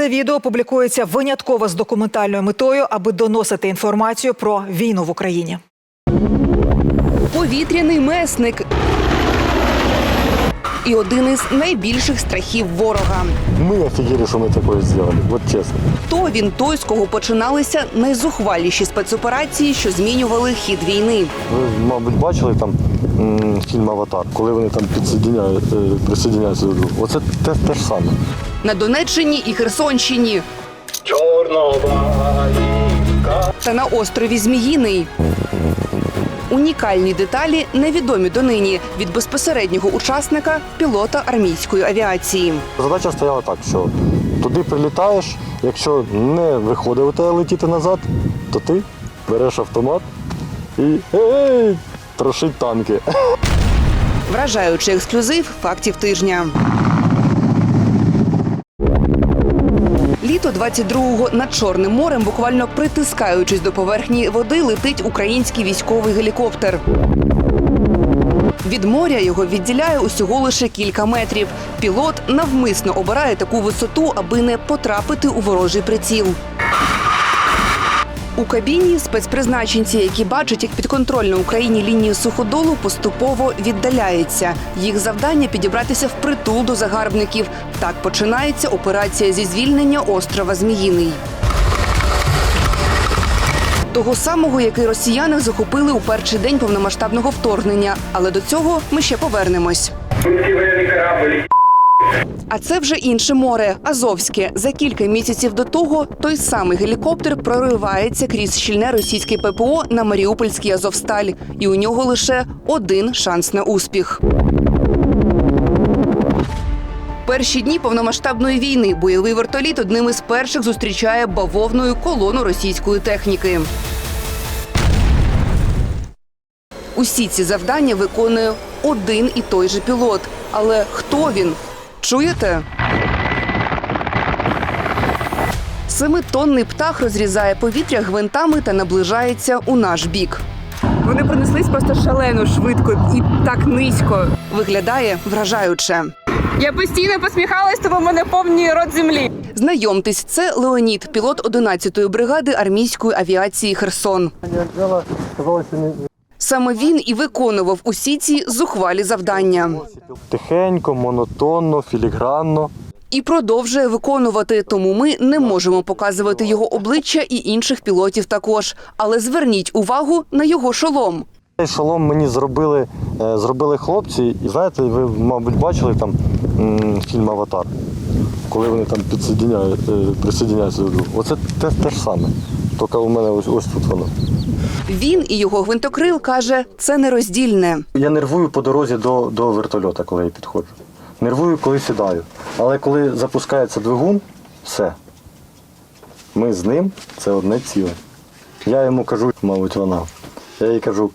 Це відео публікується винятково з документальною метою, аби доносити інформацію про війну в Україні. Повітряний месник. І один із найбільших страхів ворога. Мы офигели, что мы такое сделали. Вот честно. То він той, з кого починалися найзухваліші спецоперації, що змінювали хід війни. Ви, мабуть, бачили там м, фільм Аватар, коли вони там підсоединяють, е, присоединяються до. Оце те, те ж саме. На Донеччині і Херсонщині. Та на острові Зміїний. Унікальні деталі невідомі донині від безпосереднього учасника пілота армійської авіації. Задача стояла так, що туди прилітаєш, якщо не виходить у тебе летіти назад, то ти береш автомат і ей, трошить танки. Вражаючий ексклюзив фактів тижня. Літо 22-го над Чорним морем, буквально притискаючись до поверхні води, летить український військовий гелікоптер. Від моря його відділяє усього лише кілька метрів. Пілот навмисно обирає таку висоту, аби не потрапити у ворожий приціл. У кабіні спецпризначенці, які бачать, як підконтрольну Україні лінію суходолу поступово віддаляється. Їх завдання підібратися впритул до загарбників. Так починається операція зі звільнення острова Зміїний. Того самого, який росіяни захопили у перший день повномасштабного вторгнення. Але до цього ми ще повернемось. А це вже інше море Азовське. За кілька місяців до того той самий гелікоптер проривається крізь щільне російське ППО на Маріупольський Азовсталь, і у нього лише один шанс на успіх. Перші дні повномасштабної війни бойовий вертоліт одним із перших зустрічає бавовною колону російської техніки. Усі ці завдання виконує один і той же пілот. Але хто він? Чуєте? Семитонний птах розрізає повітря гвинтами та наближається у наш бік. Вони пронеслись просто шалено швидко і так низько. Виглядає вражаюче. Я постійно посміхалась, тому в мене повний рот землі. Знайомтесь, це Леонід, пілот 11-ї бригади армійської авіації Херсон. Саме він і виконував усі ці зухвалі завдання. Тихенько, монотонно, філігранно. І продовжує виконувати. Тому ми не можемо показувати його обличчя і інших пілотів також. Але зверніть увагу на його шолом. Цей шолом мені зробили, е, зробили хлопці, і знаєте, ви, мабуть, бачили там фільм Аватар, коли вони там підсоединяють, е, присоединяються. Оце те, те ж саме. Тільки у мене ось, ось тут воно. Він і його гвинтокрил каже, це нероздільне. Я нервую по дорозі до, до вертольота, коли я підходжу. Нервую, коли сідаю. Але коли запускається двигун, все. Ми з ним це одне ціле. Я йому кажу, мабуть, вона. Я їй кажу,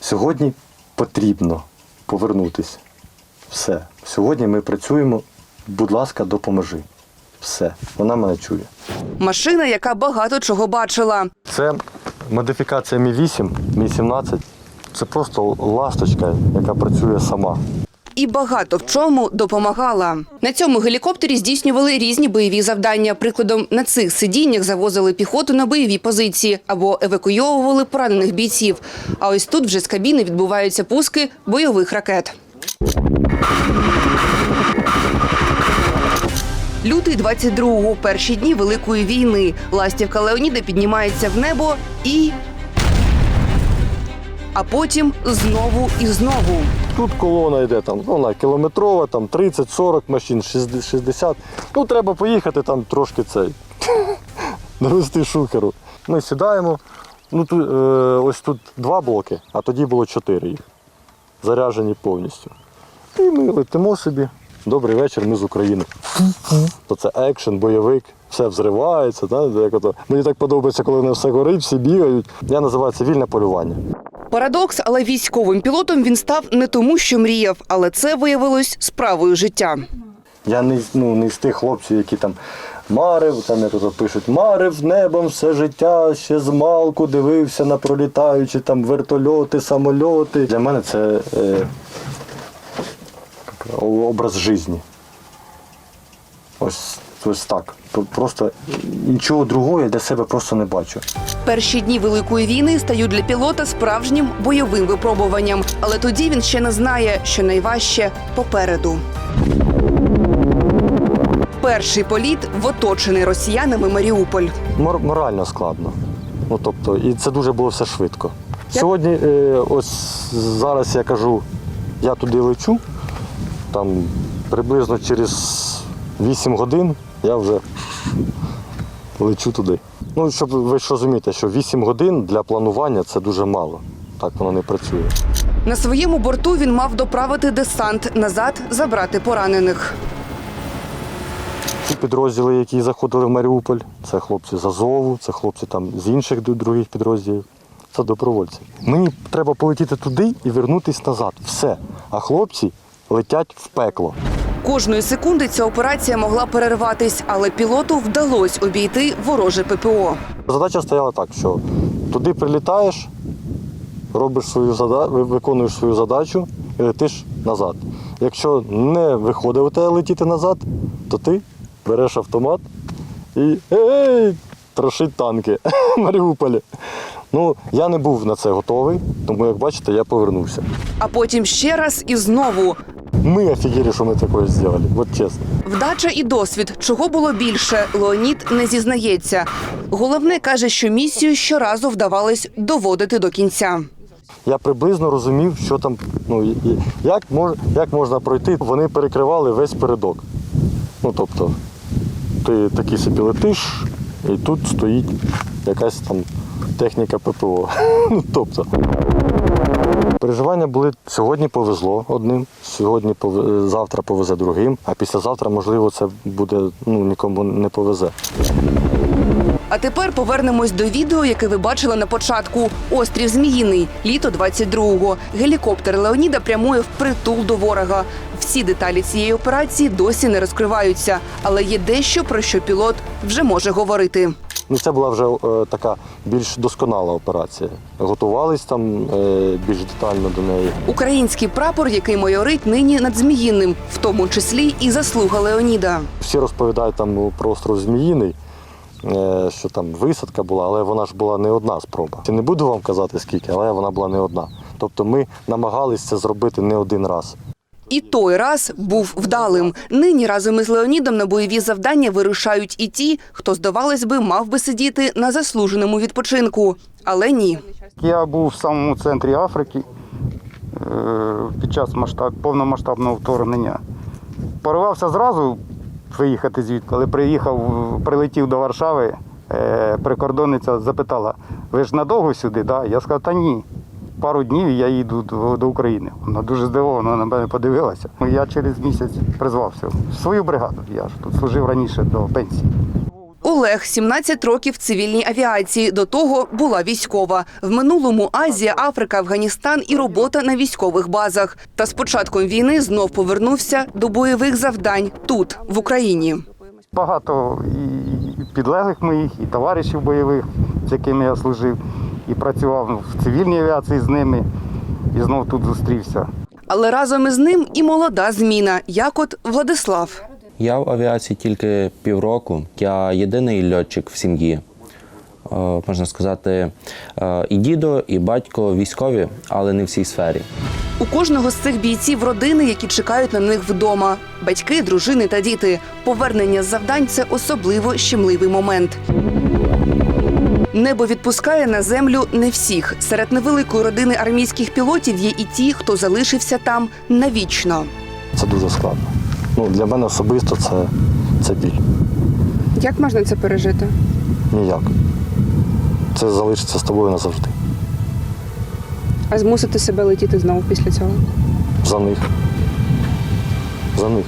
сьогодні потрібно повернутися. Все. Сьогодні ми працюємо, будь ласка, допоможи. Все. Вона мене чує. Машина, яка багато чого бачила. Це модифікація Мі 8, Мі 17. Це просто ласточка, яка працює сама. І багато в чому допомагала. На цьому гелікоптері здійснювали різні бойові завдання. Прикладом, на цих сидіннях завозили піхоту на бойові позиції або евакуйовували поранених бійців. А ось тут вже з кабіни відбуваються пуски бойових ракет. Лютий 22-го, перші дні Великої війни. Ластівка Леоніда піднімається в небо і. А потім знову і знову. Тут колона йде там, ну, вона кілометрова, там 30-40 машин, 60 60. Ну, треба поїхати там трошки цей. Довести шухеру. Ми сідаємо. Ну, тут, е, ось тут два блоки, а тоді було чотири їх. Заряджені повністю. І ми летимо собі. Добрий вечір, ми з України. То це екшен, бойовик, все взривається. Да? Як ото. Мені так подобається, коли воно все горить, всі бігають. Я називаю це вільне полювання. Парадокс, але військовим пілотом він став не тому, що мріяв, але це виявилось справою життя. Я не, ну, не з тих хлопців, які там марив, там як тут пишуть, марив небом все життя, ще з малку дивився на пролітаючі там вертольоти, самольоти. Для мене це е, образ життя. Ось ось так. Просто нічого другого я для себе просто не бачу. Перші дні великої війни стають для пілота справжнім бойовим випробуванням. Але тоді він ще не знає, що найважче попереду. Перший політ в оточений росіянами Маріуполь. Мор- морально складно. Ну тобто, і це дуже було все швидко. Сьогодні, е, ось зараз я кажу, я туди лечу, там приблизно через 8 годин я вже лечу туди. Ну, щоб ви ж розумієте, що 8 годин для планування це дуже мало. Так воно не працює. На своєму борту він мав доправити десант назад, забрати поранених. Ті підрозділи, які заходили в Маріуполь, це хлопці з Азову, це хлопці там з інших других підрозділів. Це добровольці. Мені треба полетіти туди і вернутися назад. Все. А хлопці летять в пекло. Кожної секунди ця операція могла перерватись, але пілоту вдалося обійти вороже ППО. Задача стояла так, що туди прилітаєш, робиш свою зада... ви- виконуєш свою задачу і летиш назад. Якщо не виходить у тебе летіти назад, то ти береш автомат і ей, трошить танки в Маріуполі. Ну, я не був на це готовий, тому як бачите, я повернувся. А потім ще раз і знову. Ми офігели, що ми таке зробили, от чесно. Вдача і досвід, чого було більше, Леонід не зізнається. Головне каже, що місію щоразу вдавалось доводити до кінця. Я приблизно розумів, що там, ну, як, мож, як можна пройти. Вони перекривали весь передок. Ну, тобто, ти такий собі летиш, і тут стоїть якась там техніка ППО. Ну, тобто. Переживання були сьогодні повезло одним, сьогодні завтра повезе другим, а післязавтра, можливо, це буде ну, нікому не повезе. А тепер повернемось до відео, яке ви бачили на початку. Острів Зміїний, літо 22-го. Гелікоптер Леоніда прямує впритул до ворога. Всі деталі цієї операції досі не розкриваються, але є дещо про що пілот вже може говорити. Ну, це була вже е, така більш досконала операція. Готувались там е, більш детально до неї. Український прапор, який майорить нині над Зміїним, в тому числі і заслуга Леоніда. Всі розповідають там про остров Зміїний, е, що там висадка була, але вона ж була не одна спроба. Я не буду вам казати скільки, але вона була не одна. Тобто ми намагалися це зробити не один раз. І той раз був вдалим. Нині разом із Леонідом на бойові завдання вирушають і ті, хто, здавалось би, мав би сидіти на заслуженому відпочинку. Але ні. Я був в самому центрі Африки е, під час масштаб, повномасштабного вторгнення. Порвався зразу виїхати звідти. Коли приїхав, прилетів до Варшави, е, прикордонниця запитала: ви ж надовго сюди? Да? Я сказав, та ні. Пару днів я їду до, до України. Вона дуже здивована на мене подивилася. Я через місяць призвався в свою бригаду. Я ж тут служив раніше до пенсії. Олег 17 років в цивільній авіації. До того була військова. В минулому Азія, Африка, Афганістан і робота на військових базах. Та з початком війни знов повернувся до бойових завдань тут, в Україні. Багато і підлеглих моїх, і товаришів бойових, з якими я служив, і працював в цивільній авіації з ними, і знов тут зустрівся. Але разом із ним і молода зміна, як от Владислав. Я в авіації тільки півроку. Я єдиний льотчик в сім'ї. Е, Можна сказати, е, і дідо, і батько військові, але не в цій сфері. У кожного з цих бійців родини, які чекають на них вдома. Батьки, дружини та діти. Повернення з завдань це особливо щемливий момент. Небо відпускає на землю не всіх. Серед невеликої родини армійських пілотів є і ті, хто залишився там навічно. Це дуже складно. Ну, для мене особисто це, це біль. Як можна це пережити? Ніяк. Це залишиться з тобою назавжди. А змусити себе летіти знову після цього? За них. За них.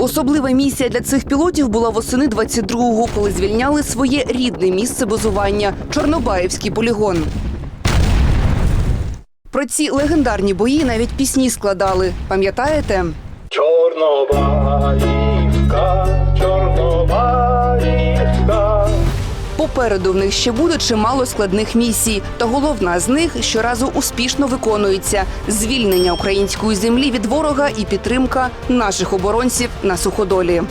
Особлива місія для цих пілотів була восени 22-го, коли звільняли своє рідне місце базування Чорнобаївський полігон. Про ці легендарні бої навіть пісні складали. Пам'ятаєте? Чорнобаївка, Чорнобаївка. Попереду в них ще буде чимало складних місій. Та головна з них щоразу успішно виконується звільнення української землі від ворога і підтримка наших оборонців на суходолі.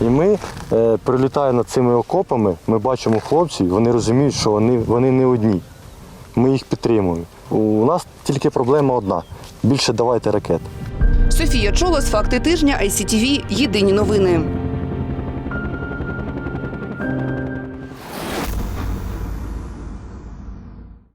І ми е, прилітаємо над цими окопами, ми бачимо хлопців, вони розуміють, що вони, вони не одні. Ми їх підтримуємо. У нас тільки проблема одна: більше давайте ракет. Софія Чолос, факти тижня, ICTV, Єдині новини.